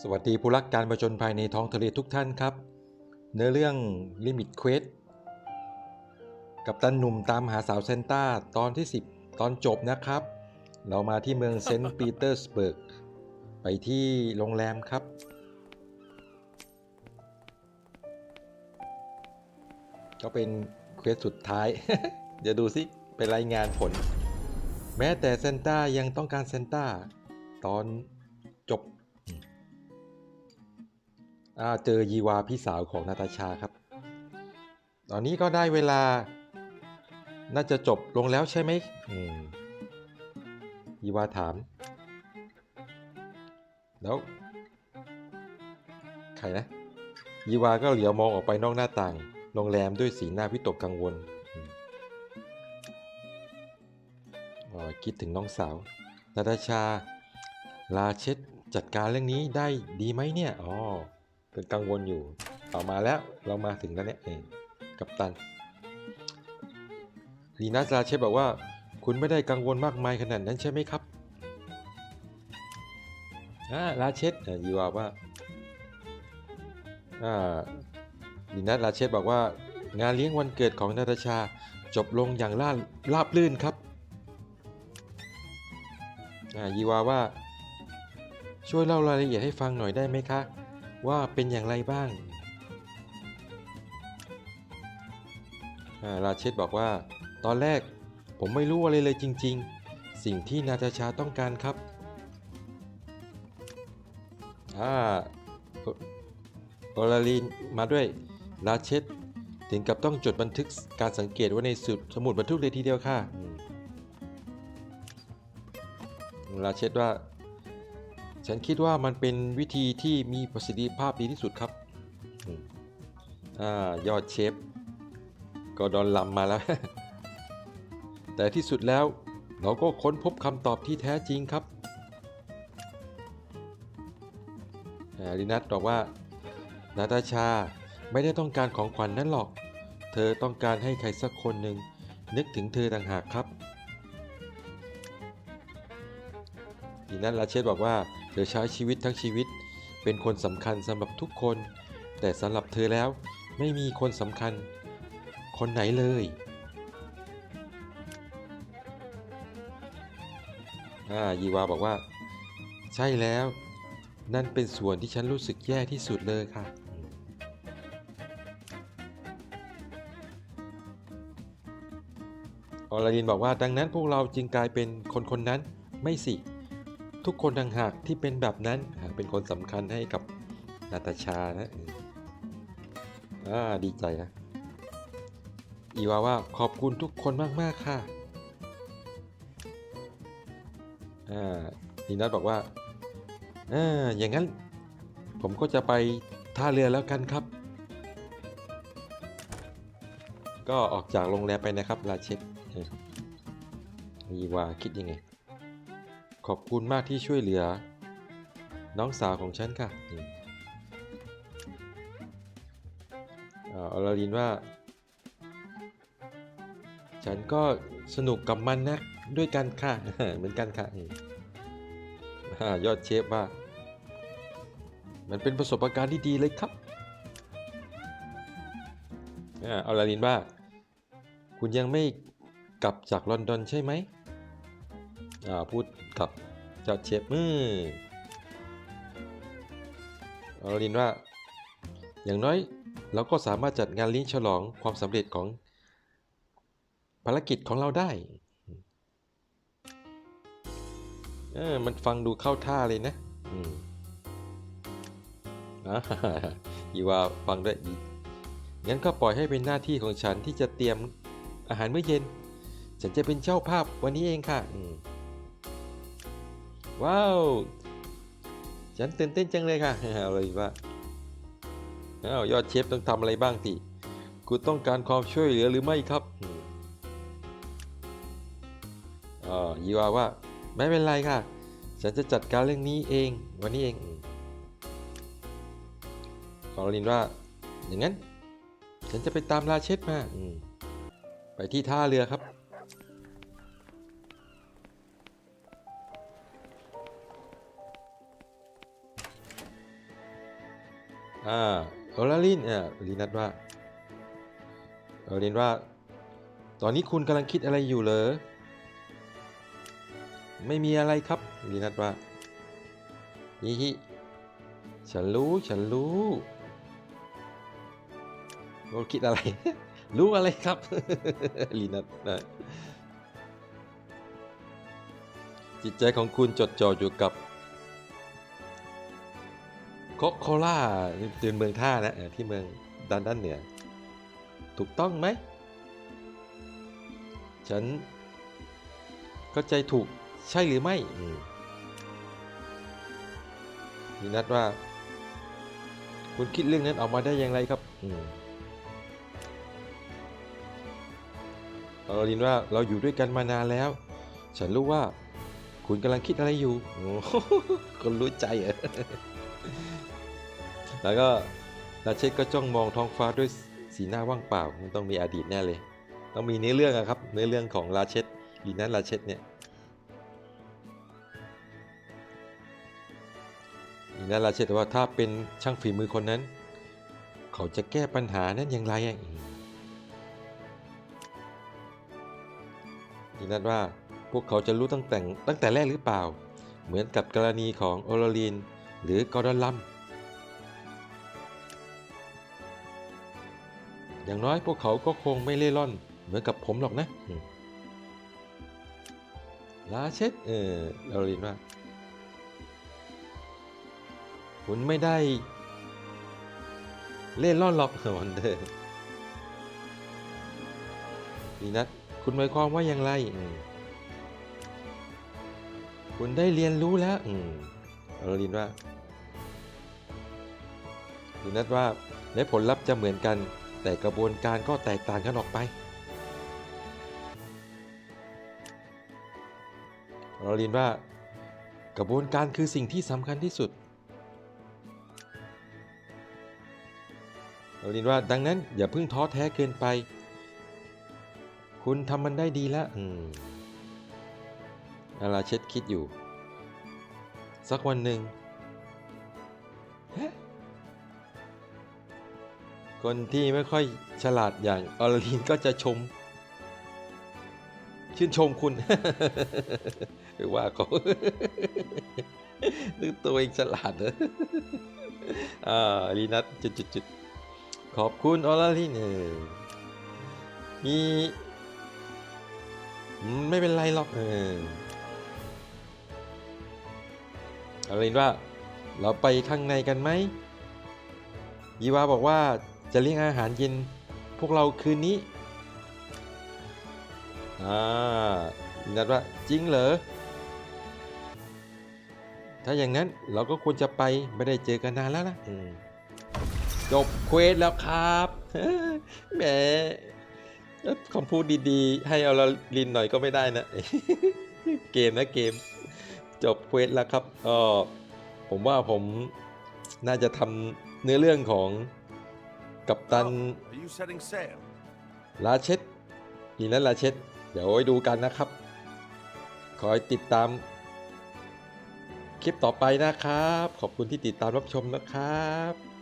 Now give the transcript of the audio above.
สวัสดีผู้รักการประจนภัยในท้องทะเลทุกท่านครับ เนื้อเรื่อง Limit Quest กับตันหนุ่มตามหาสาวเซนต้าตอนที่ 10 ตอนจบนะครับ เรามาที่เมืองเซนต์ปีเตอร์สเบิร์ก ไปที่โรงแรมครับ ก็เป็นเควสสุดท้าย เดี๋ยวดูสิไปรายงานผล แม้แต่เซนต้ายังต้องการเซนต้าตอน เจอยีวาพี่สาวของนาตาชาครับ ตอนนี้ก็ได้เวลา น่าจะจบลงแล้วใช่ไหมมยีวาถาม แล้วใครนะยีวาก็เหลียวมองออกไปนอกหน้าต่างโรงแรมด้วยสีหน้าวิตกกังวลคิดถึงน้องสาวนาตาชา ลาเช็ดจัดการเรื่องนี้ได้ดีไหมเนี่ย อ๋อ ป็นกังวลอยู่ต่อมาแล้วเรามาถึงแล้วเนี่ยเองกับตันลีนัสลาเชฟบอกว่า คุณไม่ได้กังวลมากมายขนาดนั้นใช่ไหมครับอ่าลาเชฟยีวาว่าอ่าลีนัสลาเชฟบอกว่างานเลี้ยงวันเกิดของนาตาชาจบลงอย่างราราบลื่นครับอายีวาว่าช่วยเล่ารายละเอียดให้ฟังหน่อยได้ไหมคะ ว่าเป็นอย่างไรบ้างาราเชตบอกว่า ตอนแรกผมไม่รู้อะไรเลยจริง ๆ สิ่งที่นาตาชาต้องการครับอ่าโอลาลีนมาด้วยราเชตถึงกับต้องจดบันทึกการสังเกตไว้ในสุดสมุดบันทึกเลยทีเดียวค่ะราเชตว่า ฉันคิดว่ามันเป็นวิธีที่มีประสิทธิภาพดีที่สุดครับอยอดเชฟก็ดอนลำมาแล้ว แต่ที่สุดแล้วเราก็ค้นพบคำตอบที่แท้จริงครับลินัทบอกว่า นาตาชาไม่ได้ต้องการของขวัญนนั้นหรอก เธอต้องการให้ใครสักคนหนึ่งนึกถึงเธอต่างหากครับีนัทลาเชตบอกว่า เธอใช้ชีวิตทั้งชีวิต เป็นคนสำคัญสำหรับทุกคน แต่สำหรับเธอแล้วไม่มีคนสำคัญ คนไหนเลยอ่ายีวาบอกว่า ใช่แล้ว นั่นเป็นส่วนที่ฉันรู้สึกแย่ที่สุดเลยค่ะออลาดินบอกว่าดังนั้นพวกเราจึงกลายเป็นคนคนนั้นไม่สิ ทุกคนต่างหากที่เป็นแบบนั้นเป็นคนสำคัญให้กับนาตาชานะอ่าดีใจนะอีวาว่าขอบคุณทุกคนมาก ๆ ค่ะ อ่าดีนัทบอกว่าอ่าอย่างนั้น ผมก็จะไปท่าเรือแล้วกันครับ ก็ออกจากโรงแรมไปนะครับ ลาเชตเอออีวาคิดยังไง ขอบคุณมากที่ช่วยเหลือ น้องสาวของฉันค่ะออลาลินว่า ฉันก็สนุกกับมันนะด้วยกันค่ะ เหมือนกันค่ะอยอดเชฟว่า มันเป็นประสบการณ์ที่ดีเลยครับออลาลินว่า คุณยังไม่กลับจากลอนดอนใช่ไหม พูดกับเจ้าเชฟมือออรินว่า อย่างน้อยเราก็สามารถจัดงานเลี้ยงฉลองความสำเร็จของภารกิจของเราได้เออมันฟังดูเข้าท่าเลยนะอืมอ่าอีว่าฟังด้วยดีงั้นก็ปล่อยให้เป็นหน้าที่ของฉันที่จะเตรียมอาหารมื้อเย็น ฉันจะเป็นเจ้าภาพวันนี้เองค่ะอืม ว้าวฉันตื่นเต้นจังเลยค่ะอะไรว่าอ้าวยอดเชฟต้องทำอะไรบ้างสิคุณต้องการความช่วยเหลือหรือไม่ครับอืมอ่ายีวาว่าไม่เป็นไรค่ะ ฉันจะจัดการเรื่องนี้เอง วันนี้เองคอลินว่า อย่างนั้น ฉันจะไปตามลาเชฟมาอืมไปที่ท่าเรือครับ อ่าโอลาลินอ่าลีนัทว่าโอลินว่า ตอนนี้คุณกำลังคิดอะไรอยู่เหรอ ไม่มีอะไรครับลีนัทว่าฮิฮิฉันรู้ ฉันรู้เราคิดอะไร รู้อะไรครับลีนัทนะจิตใจของคุณจดจ่ออยู่กับ โคโคล่าที่เมืองท่านะที่เมืองด้านด้านเหนือ ถูกต้องไหม ฉันเข้าใจถูกใช่หรือไม่อืมนี่นัดว่า คุณคิดเรื่องนั้นออกมาได้อย่างไรครับอืมเอาลินว่าเราอยู่ด้วยกันมานานแล้ว ฉันรู้ว่า คุณกำลังคิดอะไรอยู่คนรู้ใจเหรอ แล้วก็ราเชตก็จ้องมองท้องฟ้าด้วยสีหน้าว่างเปล่า มันต้องมีอดีตแน่เลย ต้องมีเนื้อเรื่องอะครับเนื้อเรื่องของราเชตลีนัทราเชตเนี่ยลีนัทราเชตว่าถ้าเป็นช่างฝีมือคนนั้น เขาจะแก้ปัญหานั้นอย่างไรอะลีนัทว่าพวกเขาจะรู้ตั้งแต่ตั้งแต่แรกหรือเปล่า เหมือนกับกรณีของโอโรลีนหรือกอร์ดอนลัม อย่างน้อยพวกเขาก็คงไม่เล่ร่อน เหมือนกับผมหรอกนะลาเช็ดเออเราเรียนว่า คุณไม่ได้ เล่ร่อนหรอกวันเดอร์ดีนัทคุณหมายความว่าอย่างไร คุณได้เรียนรู้แล้วอืมเราเรียนว่าดีนัทว่าและผลลัพธ์จะเหมือนกัน แต่กระบวนการก็แตกต่างกันออกไป เราเรียนว่ากระบวนการคือสิ่งที่สำคัญที่สุด เราเรียนว่าดังนั้นอย่าเพิ่งท้อแท้เกินไป คุณทำมันได้ดีแล้วอืมอาราเช็ดคิดอยู่ สักวันหนึ่ง คนที่ไม่ค่อยฉลาดอย่างอลลีนก็จะชม ชื่นชมคุณ หรือว่าเขานึกตัวเองฉลาดเหรออ่าลีนัทจุดจุดจุดขอบคุณอลลีนเออมีอืมไม่เป็นไรหรอกเอออลลีนว่า เราไปข้างในกันไหมยีวาบอกว่า จะเลี้ยงอาหารเย็นพวกเราคืนนี้ อ่านัดว่าจริงเหรอ ถ้าอย่างนั้นเราก็ควรจะไปไม่ได้เจอกันนานแล้วนะจบเควสแล้วครับแหมคำพูดดีๆ ให้เอาลลินหน่อยก็ไม่ได้นะ เกมนะเกม จบเควสแล้วครับก็ผมว่าผมน่าจะทำเนื้อเรื่องของ กัปตัน Oh, are you setting sail? ลาเช็ดอีนั้นลาเช็ดเดี๋ยวไว้ดูกันนะครับ คอยติดตาม คลิปต่อไปนะครับ ขอบคุณที่ติดตามรับชมนะครับ